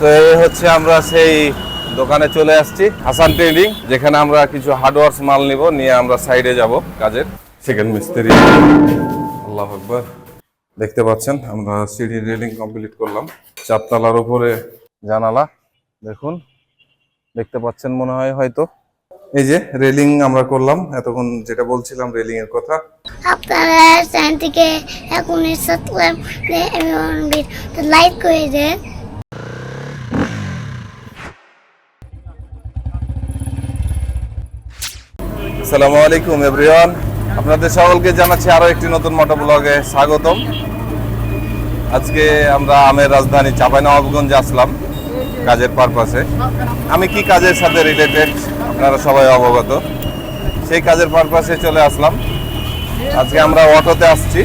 তো এই হচ্ছে আমরা সেই দোকানে চলে আসছি হাসান ট্রেডিং যেখানে আমরা কিছু হার্ডওয়ার্স মাল নিব নিয়ে আমরা সাইডে যাব কাজের। সেকেন্ড মিস্ত্রি আল্লাহ আকবর। দেখতে পাচ্ছেন আমরা সিঁড়ি রেলিং কমপ্লিট করলাম। চারতলার উপরে জানালা দেখুন। দেখতে পাচ্ছেন মনে হয় হয়তো। এই যে রেলিং আমরা করলাম এতক্ষণ যেটা বলছিলাম রেলিং এর কথা। আপনারা চ্যানেলটিকে এখনই সাবস্ক্রাইব করে লাইক করে দেন। আসসালামু আলাইকুম, এভরিওয়ান। আপনাদের সকলকে জানাচ্ছি আরও একটি নতুন মোটো ব্লগে স্বাগতম। আজকে আমরা আমের রাজধানী চাঁপাইনবাবগঞ্জে আসলাম, কাজের পারপাসে। আমি কি কাজের সাথে রিলেটেড আপনারা সবাই অবগত। সেই কাজের পারপাসে চলে আসলাম। আজকে আমরা অটোতে আসছি।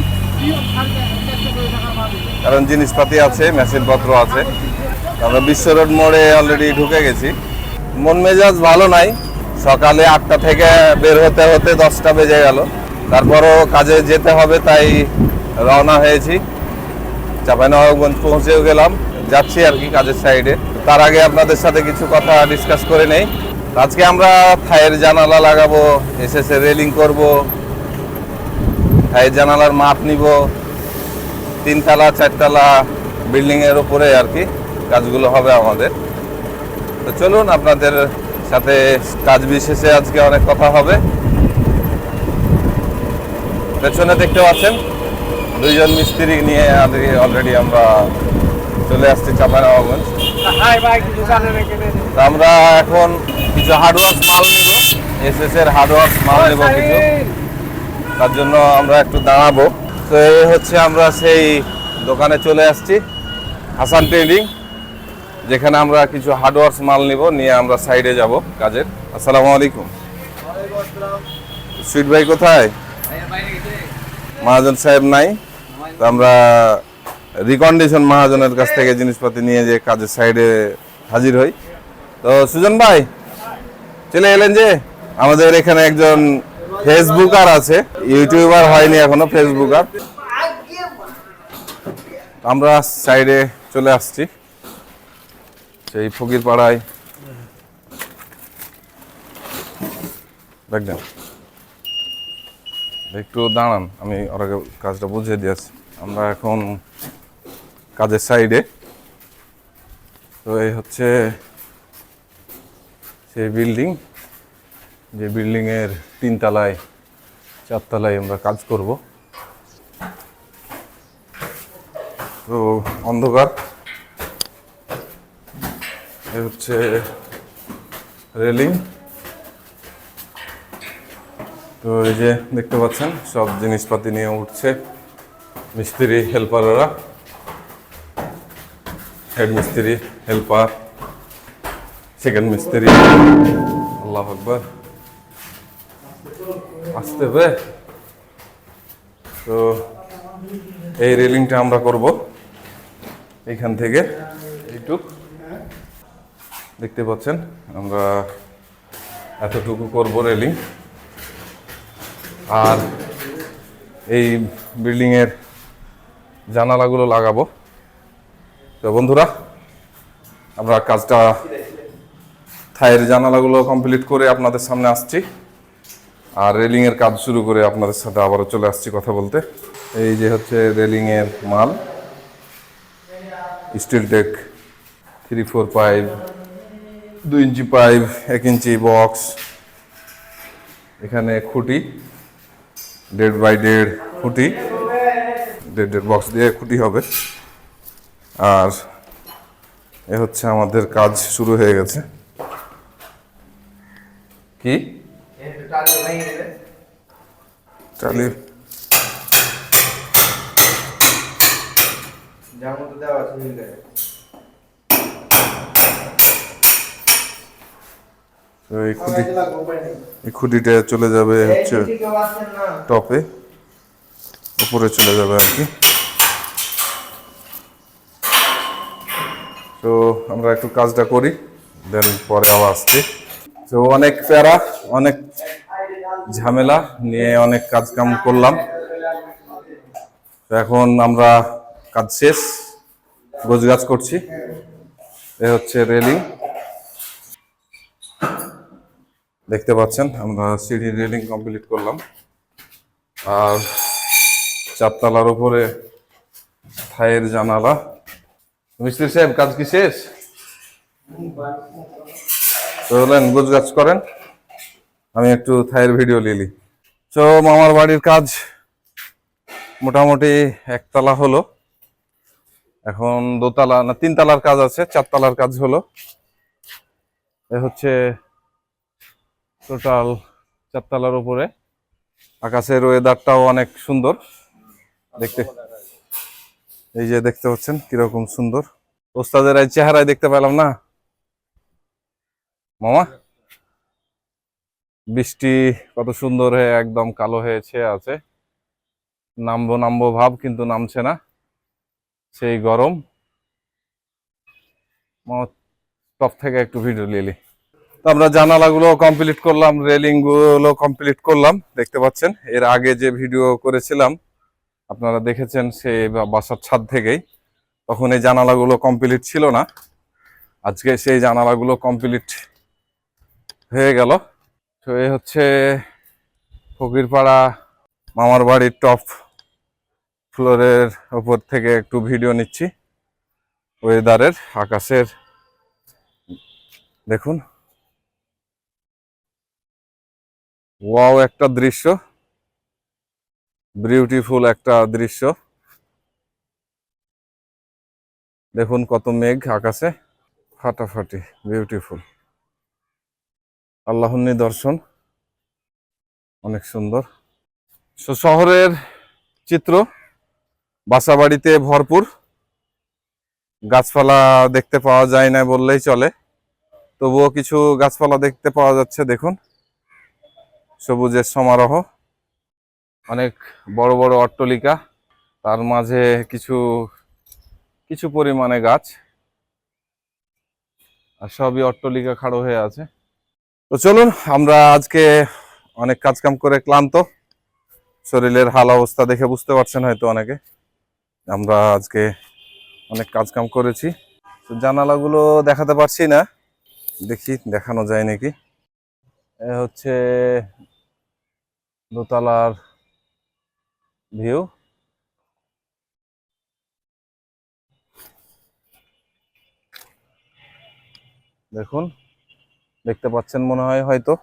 কারণ জিনিসপাতি আছে, মেশিনপত্র আছে। আমরা বিশ্ব রোড মোড়ে অলরেডি ঢুকে গেছি। মন মেজাজ ভালো নাই। সকালে আটটা থেকে বের হতে হতে দশটা বেজে গেল। তারপরও কাজে যেতে হবে, তাই রওনা হয়েছি। চাঁপাইনবাবগঞ্জ পৌঁছেও গেলাম, যাচ্ছি আর কি কাজের সাইডে তার আগে আপনাদের সাথে কিছু কথা ডিসকাস করে নেই। আজকে আমরা থায়ের জানালা লাগাবো, এসএসএ রেলিং করব থায়ের জানালার মাপ নিব, তিনতলা, চারতলা বিল্ডিংয়ের উপরে আর কি কাজগুলো হবে আমাদের। তো চলুন আপনাদের সাথে কাজ বিশেষে আজকে অনেক কথা হবে। পেছনে দেখতে পাচ্ছেন দুইজন মিস্ত্রি নিয়ে অলরেডি আমরা চলে আসছি চাপাইনবাবগঞ্জ। তো আমরা এখন কিছু হার্ডওয়ার্স মাল নিব এস এর হার্ডওয়ার্স মাল নেব কিছু। তার জন্য আমরা একটু দাঁড়াবো। তো এই হচ্ছে আমরা সেই দোকানে চলে আসছি হাসান ট্রেডিং যেখানে আমরা কিছু হার্ডওয়ার্স মাল নিব, নিয়ে আমরা সাইডে যাব কাজের। আসসালামু আলাইকুম। সুইট ভাই কোথায়? মহাজন সাহেব নাই। তো আমরা রিকন্ডিশন মহাজনের কাছ থেকে জিনিসপাতি নিয়ে যে কাজের সাইডে হাজির হই। তো সুজন ভাই, চলে এলেন যে? আমাদের এখানে একজন ফেসবুকার আছে, ইউটিউবার হয়নি এখনও ফেসবুকার। আমরা সাইডে চলে আসছি। সেই ফকির পাড়ায়। দেখবেন একটু দাঁড়ান, আমি ওরা কাজটা বুঝিয়ে দিয়েছি আমরা এখন কাজের সাইডে তো এই হচ্ছে সেই বিল্ডিং যে বিল্ডিংয়ের তিনতলায়, চারতলায় আমরা কাজ করব। তো অন্ধকার। হচ্ছে রেলিং তো এই যে দেখতে পাচ্ছেন, সব জিনিসপাতি নিয়ে উঠছে মিস্ত্রি, হেল্পাররা। হেড মিস্ত্রি, হেল্পার সেকেন্ড মিস্ত্রি। আল্লাহ আকবর। আসতে হবে। তো এই রেলিংটা আমরা করব। এইখান থেকে এইটুক। দেখতে পাচ্ছেন? আমরা এতটুকু করব রেলিং আর এই বিল্ডিংয়ের জানালাগুলো লাগাবো। তো বন্ধুরা, আমরা কাজটা থায়ের জানালাগুলো কমপ্লিট করে আপনাদের সামনে আসছি। আর রেলিংয়ের কাজ শুরু করে আপনাদের সাথে আবারও চলে আসছি কথা বলতে। এই যে হচ্ছে রেলিংয়ের মাল। Steel tech three four pipe দুই ইঞ্চি পাইপ এক ইঞ্চি বক্স এখানে খুঁটি দেড় বাই দেড় খুঁটি দেড় দেড় বক্স দিয়ে খুঁটি হবে। আর এ হচ্ছে আমাদের কাজ শুরু হয়ে গেছে। কি মিল গেছে তো এই খুঁটি এই খুঁটিটা চলে যাবে হচ্ছে টপে। উপরে চলে যাবে আর কি। তো আমরা একটু কাজটা করি দেন পরে আবার আসছি। তো অনেক প্যারা অনেক ঝামেলা নিয়ে অনেক কাজ কাম করলাম। তো এখন আমরা কাজ শেষ গোছগাছ করছি। এ হচ্ছে রেলিং দেখতে পাচ্ছেন, আমরা সিঁড়ি রেলিং কমপ্লিট করলাম। আর চারতলার উপরে থায়ের জানালা। মিস্ত্রি সাহেব, কাজ কি শেষ? তো হলেন গুজগাছ করেন। আমি একটু থায়ের ভিডিও লিলি তো মামার বাড়ির কাজ মোটামুটি একতলা হলো। এখন দোতলা না, তিনতলার কাজ আছে, চারতলার কাজ হলো। এ হচ্ছে টোটাল চারতলার উপরে। আকাশের ওয়েদারটাও অনেক সুন্দর। দেখতে এই যে দেখতে পাচ্ছেন, কীরকম সুন্দর। ওস্তাদের এই চেহারায় দেখতে পেলাম না? মামা? বৃষ্টি কত সুন্দর হয়ে, একদম কালো হয়েছে আছে। নামবো নামবো ভাব, কিন্তু নামছে না। সেই গরম। টপ থেকে একটু ভিডিও লিলি তো আমরা জানালাগুলো কমপ্লিট করলাম রেলিংগুলো কমপ্লিট করলাম। দেখতে পাচ্ছেন, এর আগে যে ভিডিও করেছিলাম, আপনারা দেখেছেন সে বাসার ছাদ থেকেই। তখন এই জানালাগুলো কমপ্লিট ছিল না। আজকে সেই জানালাগুলো কমপ্লিট হয়ে গেল। তো এই হচ্ছে ফকিরপাড়া মামার বাড়ির টপ ফ্লোরের ওপর থেকে একটু ভিডিও নিচ্ছি। ওয়েদারের আকাশের। দেখুন ওয়াও একটা দৃশ্য। বিউটিফুল একটা দৃশ্য। দেখুন কত মেঘ আকাশে। ফাটাফাটি বিউটিফুল আল্লাহর নিদর্শন। অনেক সুন্দর। শহরের চিত্র বাসা বাড়িতে ভরপুর। গাছপালা দেখতে পাওয়া যায় না বললেই চলে। তবুও কিছু গাছপালা দেখতে পাওয়া যাচ্ছে, দেখুন। সবুজের সমারোহ। অনেক বড় বড় অট্টলিকা, তার মাঝে কিছু কিছু পরিমাণে গাছ। আর সবই অট্টলিকা খাড়ো হয়ে আছে। তো চলুন, আমরা আজকে অনেক কাজকাম করে ক্লান্ত। শরীরের হাল অবস্থা দেখে বুঝতে পারছেন হয়তো অনেকে। আমরা আজকে অনেক কাজকাম করেছি। তো জানালাগুলো দেখাতে পারছি না। দেখি, দেখানো যায় নাকি? হচ্ছে দোতলার ভিউ দেখুন, দেখতে পাচ্ছেন মনে হয় হয়তো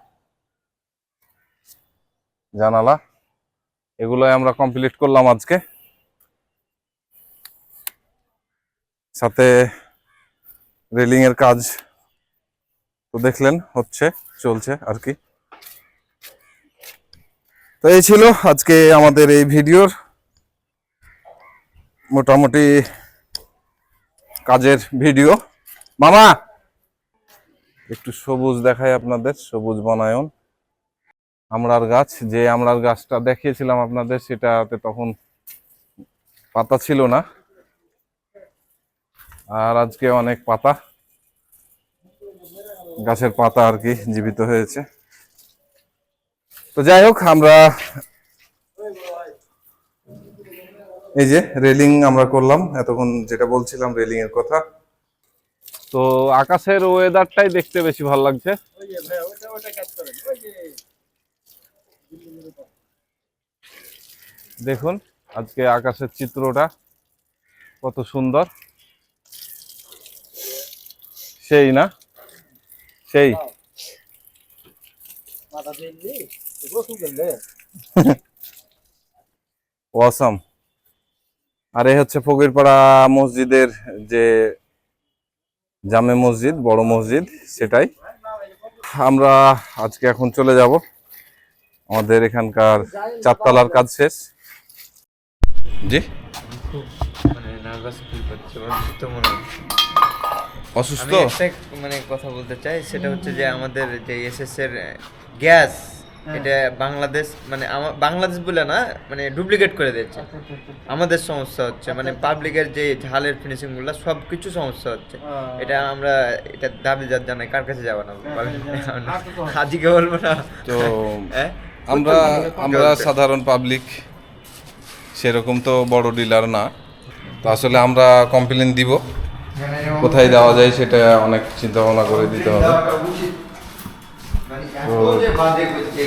জানালা। এগুলোই আমরা কমপ্লিট করলাম আজকে। সাথে রেলিং এর কাজ তো দেখলেন, হচ্ছে, চলছে আর কি। তো এই ছিল আজকে আমাদের এই ভিডিওর মোটামুটি কাজের ভিডিও। মামা, একটু সবুজ দেখায় আপনাদের, সবুজ বনায়ন। আমড়ার গাছ, যে আমড়ার গাছটা দেখিয়েছিলাম আপনাদের, সেটাতে তখন পাতা ছিল না। আর আজকে অনেক পাতা, গাছের পাতা আর কি জীবিত হয়েছে। তো যাই হোক, আমরা এই যে রেলিং আমরা করলাম, এতক্ষণ যেটা বলছিলাম রেলিং এর কথা। তো আকাশের ওয়েদারটাই দেখতে বেশি ভালো লাগছে। দেখুন, আজকে আকাশের চিত্রটা কত সুন্দর। সেই না? সেই। ওয়াসাম আর এই হচ্ছে ফকিরপাড়া মসজিদের যে জামে মসজিদ বড় মসজিদ সেটাই। আমরা আজকে এখন চলে যাব। আমাদের এখানকার চারতলার কাজ শেষ। জি? মানে নার্ভাস ফিল করছে অসুস্থ? মনে মানে কথা বলতে চাই সেটা হচ্ছে যে আমাদের যে এসএস এর গ্যাস এটা বাংলাদেশ মানে বাংলাদেশ বলে না মানে ডুপ্লিকেট করে দিচ্ছে আমাদের সমস্যা হচ্ছে মানে পাবলিকের যে ঝালের ফিনিশিংগুলো সব কিছু সমস্যা হচ্ছে। এটা আমরা এটা দাবি যার জানাই কার কাছে যাব না আজকে বলব না। তো হ্যাঁ? আমরা আমরা সাধারণ পাবলিক সেরকম তো বড় ডিলার না। তো আসলে আমরা কমপ্লেন দিব। কোথায় দেওয়া যায় সেটা অনেক চিন্তা ভাবনা করে দিতে হবে। তো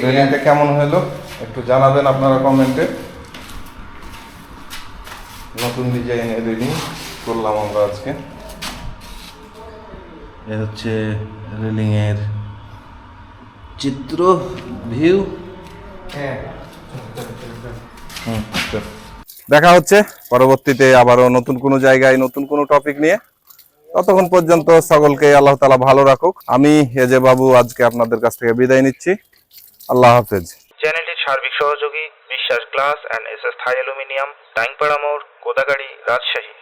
রেলিংটা কেমন হলো? একটু জানাবেন আপনারা কমেন্টে। নতুন ডিজাইনের রেলিং করলাম আমরা আজকে। এ হচ্ছে রেলিং এর চিত্র ভিউ হ্যাঁ। দেখা হচ্ছে। পরবর্তীতে আবারও নতুন কোনো জায়গায় নতুন কোনো টপিক নিয়ে। ততক্ষণ পর্যন্ত সকলকে আল্লাহ তালা ভালো রাখুক। আমি এজে বাবু আজকে আপনাদের কাছ থেকে বিদায় নিচ্ছি। আল্লাহ হাফেজ। চ্যানেলটির সার্বিক সহযোগী, Biswas glass and S S Thai aluminium, Taingpara মোড়, কোদাগাড়ি, রাজশাহী।